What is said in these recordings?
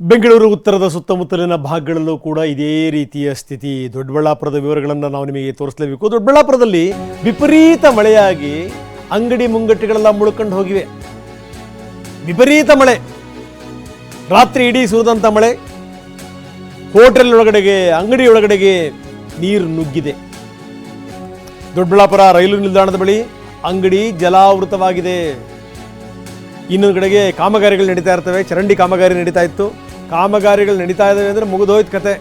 ಬೆಂಗಳೂರು ಉತ್ತರದ ಸುತ್ತಮುತ್ತಲಿನ ಭಾಗಗಳಲ್ಲೂ ಕೂಡ ಇದೇ ರೀತಿಯ ಸ್ಥಿತಿ. ದೊಡ್ಡಬಳ್ಳಾಪುರದ ವಿವರಗಳನ್ನು ನಾವು ನಿಮಗೆ ತೋರಿಸಲೇಬೇಕು. ದೊಡ್ಡಬಳ್ಳಾಪುರದಲ್ಲಿ ವಿಪರೀತ ಮಳೆಯಾಗಿ ಅಂಗಡಿ ಮುಂಗಟ್ಟುಗಳೆಲ್ಲ ಮುಳ್ಕೊಂಡು ಹೋಗಿವೆ. ವಿಪರೀತ ಮಳೆ. ರಾತ್ರಿ ಇಡೀ ಸುರಿದಂಥ ಮಳೆ. ಹೋಟೆಲ್ ಒಳಗಡೆಗೆ ಅಂಗಡಿ ಒಳಗಡೆಗೆ ನೀರು ನುಗ್ಗಿದೆ. ದೊಡ್ಡಬಳ್ಳಾಪುರ ರೈಲು ನಿಲ್ದಾಣದ ಬಳಿ ಅಂಗಡಿ ಜಲಾವೃತವಾಗಿದೆ. ಇನ್ನೊಂದು ಕಡೆಗೆ ಕಾಮಗಾರಿಗಳು ನಡೀತಾ ಇರ್ತವೆ. ಚರಂಡಿ ಕಾಮಗಾರಿ ನಡೀತಾ ಇತ್ತು. ಕಾಮಗಾರಿಗಳು ನಡೀತಾ ಇದ್ದಾವೆ ಅಂದರೆ ಮುಗಿದೋಯ್ತು ಕತೆ.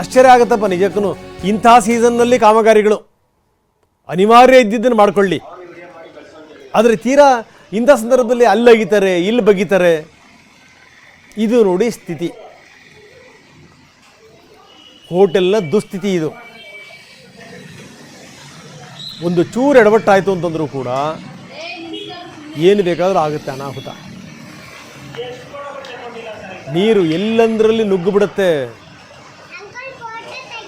ಆಶ್ಚರ್ಯ ಆಗತ್ತಪ್ಪ ನಿಜಕ್ಕೂ ಇಂಥ ಸೀಸನ್ನಲ್ಲಿ ಕಾಮಗಾರಿಗಳು. ಅನಿವಾರ್ಯ ಇದ್ದಿದ್ದನ್ನು ಮಾಡ್ಕೊಳ್ಳಿ. ಆದರೆ ತೀರಾ ಇಂಥ ಸಂದರ್ಭದಲ್ಲಿ ಅಲ್ಲಿ ಅಗಿತಾರೆ ಇಲ್ಲಿ ಬಗಿತಾರೆ. ಇದು ನೋಡಿ ಸ್ಥಿತಿ. ಹೋಟೆಲ್ನ ದುಸ್ಥಿತಿ ಇದು. ಒಂದು ಚೂರು ಎಡವಟ್ಟಾಯಿತು ಅಂತಂದರೂ ಕೂಡ ಏನು ಬೇಕಾದರೂ ಆಗುತ್ತೆ ಅನಾಹುತ. ನೀರು ಎಲ್ಲಂದ್ರಲ್ಲಿ ನುಗ್ಗು ಬಿಡುತ್ತೆ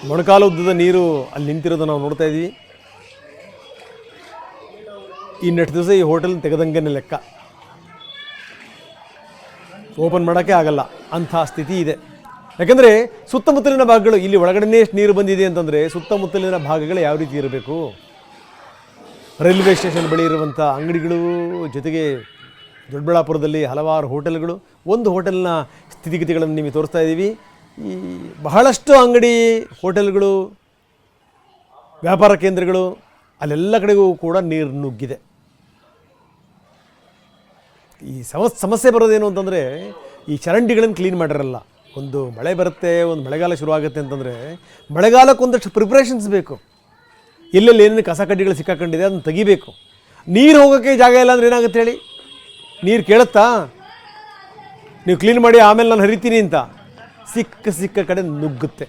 ಮೊಣಕಾಲು ಉದ್ದದ ನೀರು ಅಲ್ಲಿ ನಿಂತಿರೋದು ನಾವು ನೋಡ್ತಾ ಇದ್ದೀವಿ ಇನ್ನೆಷ್ಟು ದಿವಸ ಈ ಹೋಟೆಲ್ ತೆಗೆದಂಗೆನೆ ಲೆಕ್ಕ. ಓಪನ್ ಮಾಡೋಕ್ಕೆ ಆಗಲ್ಲ. ಅಂಥ ಸ್ಥಿತಿ ಇದೆ. ಯಾಕಂದರೆ ಸುತ್ತಮುತ್ತಲಿನ ಭಾಗಗಳು ಇಲ್ಲಿ ಒಳಗಡೆನೇ ಎಷ್ಟು ನೀರು ಬಂದಿದೆ ಅಂತಂದರೆ ಸುತ್ತಮುತ್ತಲಿನ ಭಾಗಗಳು ಯಾವ ರೀತಿ ಇರಬೇಕು? ರೈಲ್ವೆ ಸ್ಟೇಷನ್ ಬಳಿ ಇರುವಂಥ ಅಂಗಡಿಗಳು ಜೊತೆಗೆ ದೊಡ್ಡಬಳ್ಳಾಪುರದಲ್ಲಿ ಹಲವಾರು ಹೋಟೆಲ್ಗಳು, ಒಂದು ಹೋಟೆಲ್ನ ಸ್ಥಿತಿಗತಿಗಳನ್ನು ನಿಮಗೆ ತೋರಿಸ್ತಾ ಇದ್ದೀವಿ. ಈ ಬಹಳಷ್ಟು ಅಂಗಡಿ ಹೋಟೆಲ್ಗಳು, ವ್ಯಾಪಾರ ಕೇಂದ್ರಗಳು, ಅಲ್ಲೆಲ್ಲ ಕಡೆಗೂ ಕೂಡ ನೀರು ನುಗ್ಗಿದೆ. ಈ ಸಮಸ್, ಸಮಸ್ಯೆ ಬರೋದೇನು ಅಂತಂದರೆ, ಈ ಚರಂಡಿಗಳನ್ನು ಕ್ಲೀನ್ ಮಾಡಿರಲ್ಲ. ಒಂದು ಮಳೆ ಬರುತ್ತೆ, ಒಂದು ಮಳೆಗಾಲ ಶುರುವಾಗುತ್ತೆ ಅಂತಂದರೆ ಮಳೆಗಾಲಕ್ಕೆ ಒಂದಷ್ಟು ಪ್ರಿಪ್ರೇಷನ್ಸ್ ಬೇಕು. ಎಲ್ಲೆಲ್ಲಿ ಏನೇನು ಕಸ ಕಡ್ಡಿಗಳು ಸಿಕ್ಕಾಕೊಂಡಿದೆ ಅದನ್ನು ತೆಗಿಬೇಕು. ನೀರು ಹೋಗೋಕ್ಕೆ ಜಾಗ ಇಲ್ಲ ಅಂದ್ರೆ ಏನಾಗುತ್ತೆ ಹೇಳಿ? ನೀರು ಕೇಳುತ್ತಾ? ನೀವು ಕ್ಲೀನ್ ಮಾಡಿ ಆಮೇಲೆ ನಾನು ಹರಿತೀನಿ ಅಂತ. ಸಿಕ್ಕ ಸಿಕ್ಕ ಕಡೆ ನುಗ್ಗುತ್ತೆ.